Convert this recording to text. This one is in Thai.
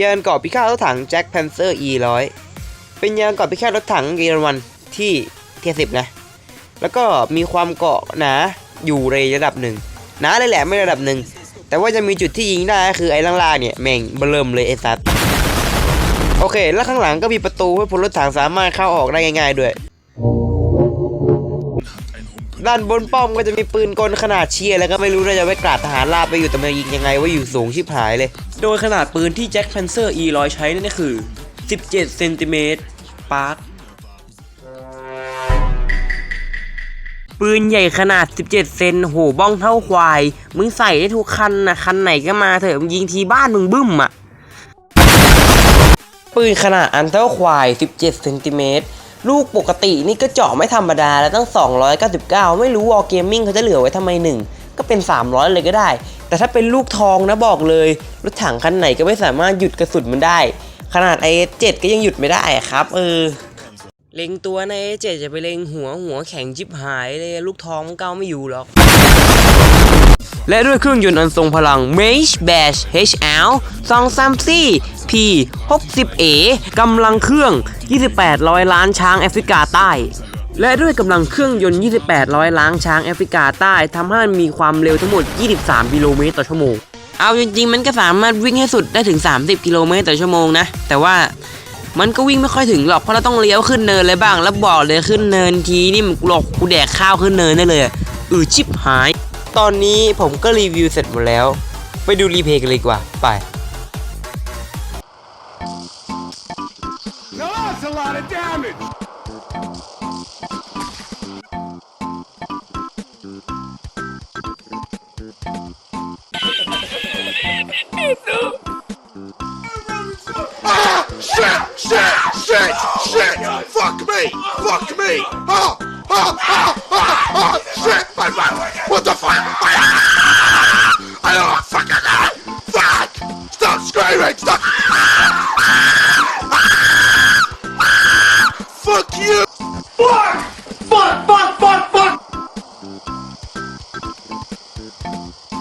ยานเกาะพิฆาตรถถังแจ็คแพนเซอร์ E100 เป็นยานเกาะพิฆาตรถถังเยอรมันที่เทียสิบนะ แล้วก็มีความเกาะหนาอยู่ในระดับหนึ่งหนาเลยแหละไม่ระดับหนึ่ง แต่ว่าจะมีจุดที่ยิงได้คือไอ้ล่างๆเนี่ยแม่งเบิ่มเลยไอ้สัตว์โอเค แล้วข้างหลังก็มีประตูให้พลรถถังสามารถเข้าออกได้ง่าย ๆด้วย ด้านบนป้อมก็จะมีปืนกลขนาดเชียร์แล้วก็ไม่รู้น่าจะไว้กราดทหารราบไปอยู่แต่มันยิงยังไงว่าอยู่สูงชิบหายเลย โดยขนาดปืนที่แจ็คแพนเซอร์ E100 ใช้นั่นก็คือ 17 เซนติเมตรปาร์คปืนใหญ่ขนาด 17 เซนโหบ้องเท่าควาย มึงใส่ได้ทุกคันนะคันไหนก็มาเถอะมึงยิงทีบ้านมึงบึ้มอะปืนขนาดอันเท่าควาย 17 เซนติเมตรลูกปกตินี่ก็เจาะไม่ธรรมดาแล้วตั้ง 299 ไม่รู้วอลเกมมิ่งเขาจะเหลือไว้ทำไมหนึ่งก็เป็น 300 เลยก็ได้ แต่ถ้าเป็นลูกทองนะบอกเลยรถถังคันไหนก็ไม่สามารถหยุดกระสุนมันได้ ขนาดไอเจ็ดก็ยังหยุดไม่ได้อะครับเออเล็งตัวในเจ็ดจะไปเล็งหัวหัวแข็งจิบหายเลยลูกทองเก้าไม่อยู่หรอก และด้วยเครื่องยนต์อันทรงพลัง Mage Bash HL 234 P 60A กำลังเครื่อง 28 ร้อยล้านช้างแอฟริกาใต้ และด้วยกำลังเครื่องยนต์ 28 ร้อยล้านช้างแอฟริกาใต้ทำให้มันมีความเร็วทั้งหมด 23 กิโลเมตรต่อชั่วโมง เอาจริงๆ มันก็สามารถวิ่งให้สุดได้ถึง 30 กิโลเมตรต่อชั่วโมงนะ แต่ว่ามันก็วิ่งไม่ค่อยถึงหรอก เพราะเราต้องเลี้ยวขึ้นเนินเลยบ้าง แล้วบอกเลยขึ้นเนินทีนี่มันหลอกกูแดกข้าวขึ้นเนินได้เลย อือชิบหาย ตอนนี้ผมก็รีวิวเสร็จหมดแล้ว ไปดูรีเพย์กันเลยดีกว่า ไป Now that's a lot of damage! Ah! Shit! Shit! Shit! Shit! Fuck me! Fuck me! Oh! Oh! Oh! Oh! oh. Shit! What the fuck? Ah! I don't fucking! Fuck! Stop screaming! Stop! Fuck you! Fuck! Thank you.